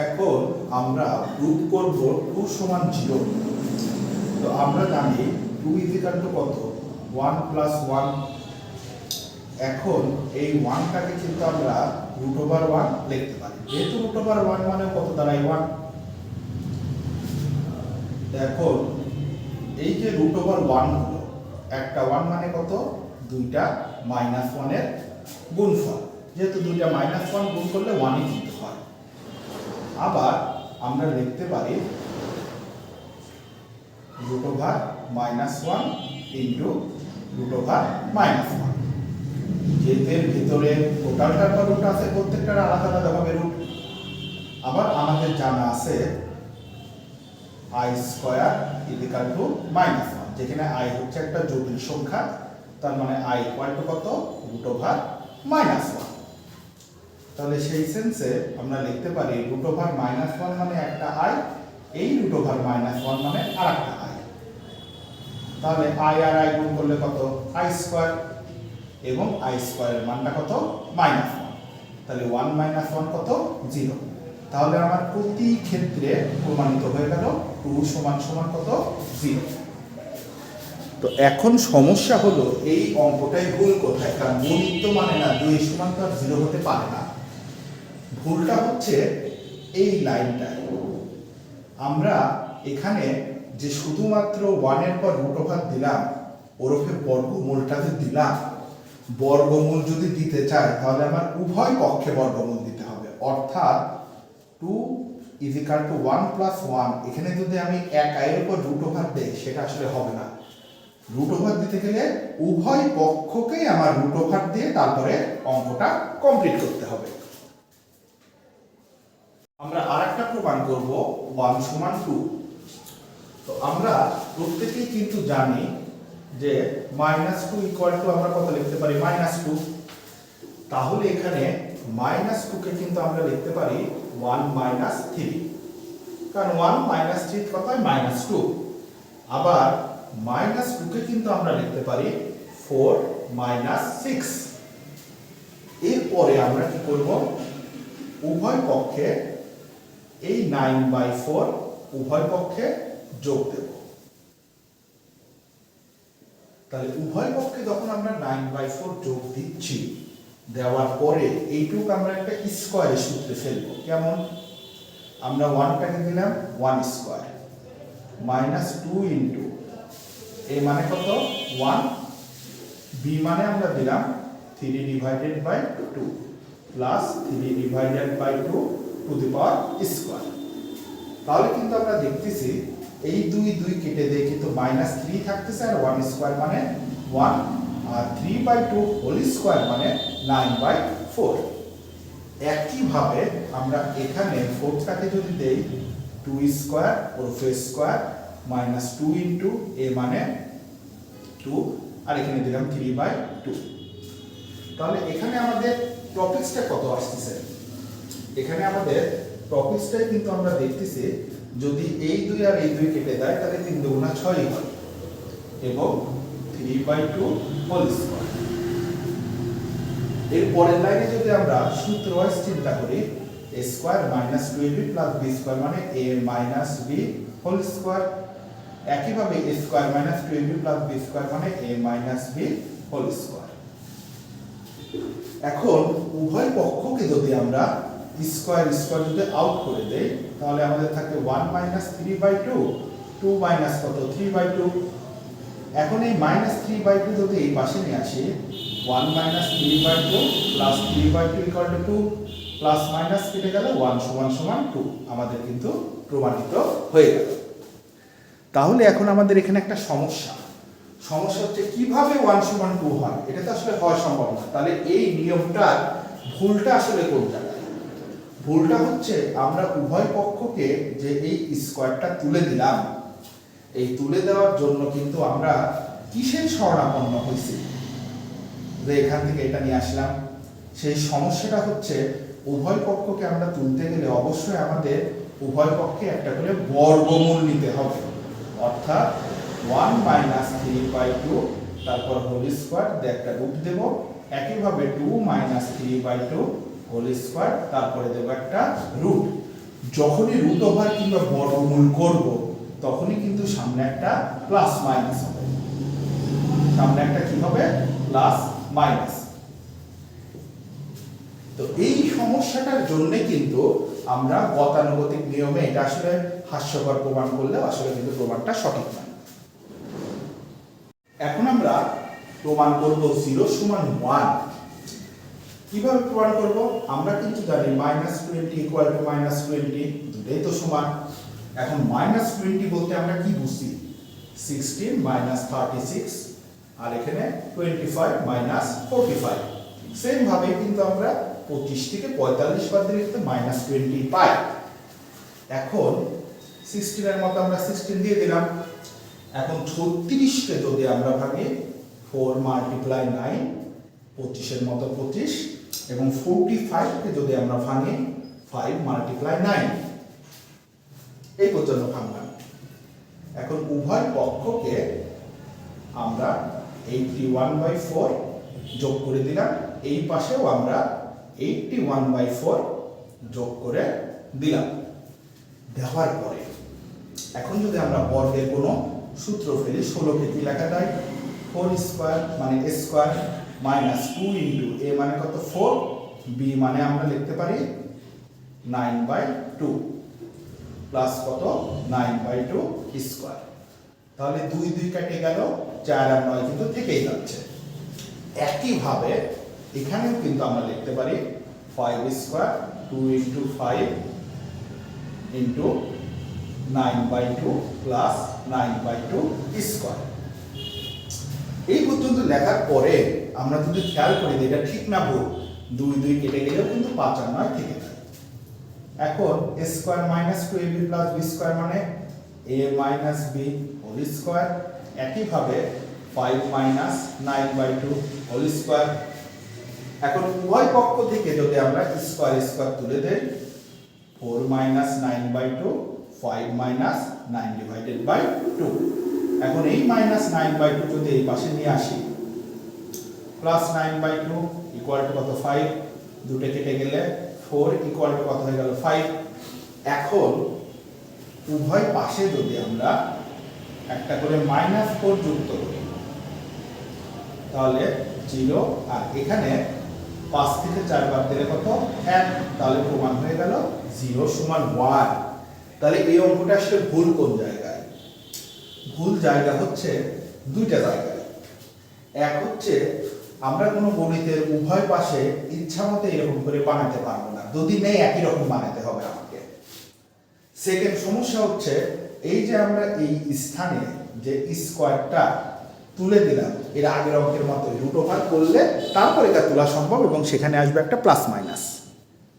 এখন আমরা প্রুভ করব টু সমান জিরো তো আমরা জানি টু ইজিকাল টু কত? ওয়ান প্লাস ওয়ান এখন এই ওয়ানটাকে কিন্তু আমরা রুট ওভার ওয়ান লিখতে পারি। যেহেতু রুট ওভার ওয়ান মানে কত দাঁড়ায় ওয়ান এখন এই যে রুট ওভার ওয়ান হলো, একটা ওয়ান মানে কত? দুইটা মাইনাস ওয়ানের গুণফল। যেহেতু দুইটা মাইনাস ওয়ান গুণ করলে ওয়ানই কিন্তু আবার আমরা লিখতে পারি root over minus one into root over minus ওয়ানের ভিতরে টোটালটার পর রুট আছে, প্রত্যেকটার আলাদা আলাদা ভাবে রুট আবার আমাদের জানা আছে I square equal two minus one যেখানে আই হচ্ছে একটা জটিল সংখ্যা, তার মানে আই ইকুয়াল টু কত? রুট ওভার মাইনাস ওয়ান তাহলে সেই সেন্সে আমরা লিখতে পারি রুট ওভার মাইনাস ওয়ান মানে একটা আই এই রুট ওভার মাইনাস ওয়ান মানে আর একটা আই তাহলে আই আর আই গুণ করলে কত? আই স্কোয়ার এবং আই স্কোয়ারের মানটা কত? মাইনাস ওয়ান তাহলে ওয়ান মাইনাস ওয়ান কত? জিরো তাহলে আমার প্রতি ক্ষেত্রে প্রমাণিত হয়ে গেল টু সমান সমান কত? জিরো তো এখন সমস্যা হলো এই অঙ্কটাই ভুল কোথায়? কারণ গণিত মানে না, দুই সমান তো আর জিরো হতে পারে না। ভুলটা হচ্ছে এই লাইনটায় আমরা এখানে যে শুধুমাত্র ওয়ানের পর রুট ওভার দিলাম, ওরফে বর্গমূলটা যে দিলাম, বর্গমূল যদি দিতে চাই, তাহলে আমার উভয় পক্ষে বর্গমূল দিতে হবে। অর্থাৎ two equal two one plus one এখানে যদি আমি এক আয়ের উপর রুট ওভার দেই, সেটা আসলে হবে না। রুট ওভার দিতে গেলে উভয় পক্ষকেই আমার রুট ওভার দিয়ে তারপরে অঙ্কটা কমপ্লিট করতে হবে। আমরা আরেকটা প্রমাণ করব ওয়ান সমান টু তো আমরা প্রত্যেকেই কিন্তু জানি যে মাইনাস টু ইকুয়াল টু আমরা কত লিখতে পারি? মাইনাস টু তাহলে এখানে মাইনাস টুকে কিন্তু আমরা লিখতে পারি ওয়ান মাইনাস থ্রি কারণ ওয়ান মাইনাস থ্রি কত হয় মাইনাস টু আবার মাইনাস টুকে কিন্তু আমরা লিখতে পারি ফোর মাইনাস সিক্স এরপরে আমরা কি করব? উভয় পক্ষে এই নাইন বাই ফোর উভয় পক্ষে যোগ দেব। তাহলে উভয় পক্ষে যখন আমরা নাইন বাই ফোর যোগ দিচ্ছি, দেওয়ার পরে এইটুকু আমরা একটা স্কোয়ারের সূত্রে ফেলব। কেমন? আমরা ওয়ানটাকে দিলাম one square minus two into A মানে কত? ওয়ান বি মানে আমরা দিলাম three divided by two plus three divided by two to the power square. তাহলে কিন্তু আমরা দেখতেছি এই দুই দুই কেটে দিয়ে কিন্তু মাইনাস থ্রি থাকতেছে আর ওয়ান স্কোয়ার মানে one R three by two whole square মানে নাইন বাই ফোর একইভাবে আমরা এখানে ফোরটাকে যদি দেই টু স্কোয়ার ওরফে square minus two into A মানে টু আর এখানে দিলাম থ্রি বাই টু তাহলে এখানে আমাদের টপিক্সটা কত আসতেছে? এখানে আমাদের টপিক্সটাই কিন্তু আমরা দেখতেছি, যদি এই দুই আর এই দুই কেটে দেয় তাহলে তিন দুগুণা ছয়ই হয়। এবং three by two whole square এর পরের লাইনে যদি আমরা সূত্র ওয়াইজ চিন্তা করি A square minus two B plus B square মানে A minus B whole square একইভাবে A square minus two B plus B square মানে A minus B whole square এখন উভয় পক্ষকে যদি আমরা স্কোয়ার স্কোয়ার যদি আউট করে দেই, তাহলে আমাদের থাকে one minus three by two two minus কত? থ্রি বাই টু এখন এই মাইনাস থ্রি বাই টু যদি এই পাশে নিয়ে আসি one minus three by two plus three by two equal to two plus minus কেটে গেলে ওয়ান সমান সমান টু আমাদের কিন্তু প্রমাণিত হয়ে গেল। তাহলে এখন আমাদের এখানে একটা সমস্যা। সমস্যা হচ্ছে কীভাবে ওয়ান সমান টু হয়? এটা তো আসলে হওয়া সম্ভব না। তাহলে এই নিয়মটার ভুলটা আসলে কোন জায়গায় ভুলটা হচ্ছে আমরা উভয় পক্ষকে যে এই স্কোয়ারটা তুলে দিলাম, এই তুলে দেওয়ার জন্য কিন্তু আমরা কিসের শরণাপন্ন হয়েছি? যে এখান থেকে এটা নিয়ে আসলাম। সেই সমস্যাটা হচ্ছে উভয় পক্ষকে আমরা তুলতে গেলে অবশ্যই আমাদের উভয় পক্ষে একটা করে বর্গমূল নিতে হবে। অর্থাৎ one minus three by two তারপর হোল স্কোয়ার দিয়ে একটা রূপ দেব। একইভাবে two minus three by two whole square, তারপরে দেবো একটা রুট। যখনই রুট ওভার কিংবা বর্গমূল করব, তখনই কিন্তু সামনে একটা প্লাস মাইনাস হবে। সামনে একটা কি হবে? প্লাস মাইনাস তো এই সমস্যাটার জন্য কিন্তু আমরা গতানুগতিক নিয়মে এটা আসলে হাস্যকর প্রমাণ করলে আসলে কিন্তু প্রমাণটা সঠিক নয়। এখন আমরা প্রমাণ করব জিরো সমান ওয়ান কীভাবে প্রমাণ করব? আমরা কিন্তু জানি minus twenty equal to minus twenty দুটোই তো সমান। এখন মাইনাস টোয়েন্টি বলতে আমরা কি বুঝি সিক্সটিন মাইনাস থার্টি সিক্স আর এখানে twenty five minus forty five same ভাবে কিন্তু আমরা পঁচিশ থেকে পঁয়তাল্লিশ বাদ দিলে মাইনাস টোয়েন্টি পাই। এখন সিক্সটিনের মতো আমরা সিক্সটিন দিয়ে দিলাম। এখন ছত্রিশকে যদি আমরা ভাঙি ফোর মাল্টিপ্লাই নাইন পঁচিশের মতো পঁচিশ এবং ফোরটি ফাইভকে যদি আমরা ভাঙি ফাইভ মাল্টিপ্লাই নাইন এই পর্যন্ত ভাঙলাম। এখন উভয় পক্ষকে আমরা এইটটি ওয়ান বাই ফোর যোগ করে দিলাম। এই পাশেও আমরা এইটটি ওয়ান বাই ফোর যোগ করে দিলাম। দেওয়ার পরে এখন যদি আমরা বর্গের কোনো সূত্র ফেলি ষোলোকে কি লেখা যায়? ফোর স্কোয়ার মানে square minus two into a মানে কত? ফোর বি মানে আমরা লিখতে পারি নাইন বাই টু প্লাস কত? নাইন বাই টু স্কোয়ার তাহলে দুই দুই কেটে গেল, চার আর নয় কিন্তু থেকেই যাচ্ছে। একইভাবে এখানেও কিন্তু আমরা লিখতে পারি five square two into five into nine by two plus nine by two square এই পর্যন্ত লেখার পরে আমরা যদি খেয়াল করি যে এটা ঠিক না ভুল। দুই দুই কেটে গেলেও কিন্তু পাঁচ আর নয় থেকে যায়। এখন a square minus two a b plus b square মানে a minus b whole square একইভাবে five minus nine by two whole square এখন উভয় পক্ষ থেকে যদি আমরা স্কোয়ার স্কোয়ার তুলে দেই four minus nine by two five minus nine divided by two এখন এই মাইনাস নাইন বাই টু যদি এই পাশে নিয়ে আসি plus nine by two equal to কত? ফাইভ দুটো কেটে গেলে ফোর ইকুয়াল টু কত হয়ে গেল? ফাইভ এখন উভয় পাশে যদি আমরা একটা করে মাইনাস ফোর যুক্ত করি, তাহলে জিরো আর এখানে পাঁচ থেকে চার বার দিলে কত? এক। তাহলে প্রমাণ হয়ে গেল জিরো সমান ওয়ান তাহলে এই অঙ্কটা আসলে ভুল কোন জায়গায়? ভুল জায়গা হচ্ছে দুইটা জায়গায় এক হচ্ছে আমরা কোনো গণিতের উভয় পাশে ইচ্ছা মতো এরকম করে বানাতে পারব না। যদি নেই একই রকম বানাতে হবে আমাকে। সেকেন্ড সমস্যা হচ্ছে এই যে আমরা এই স্থানে যে স্কোয়ারটা তুলে দিলাম, এর আগের অঙ্কের মতো রুট ওভার করলে তারপর এটা তোলা সম্ভব এবং সেখানে আসবে একটা প্লাস মাইনাস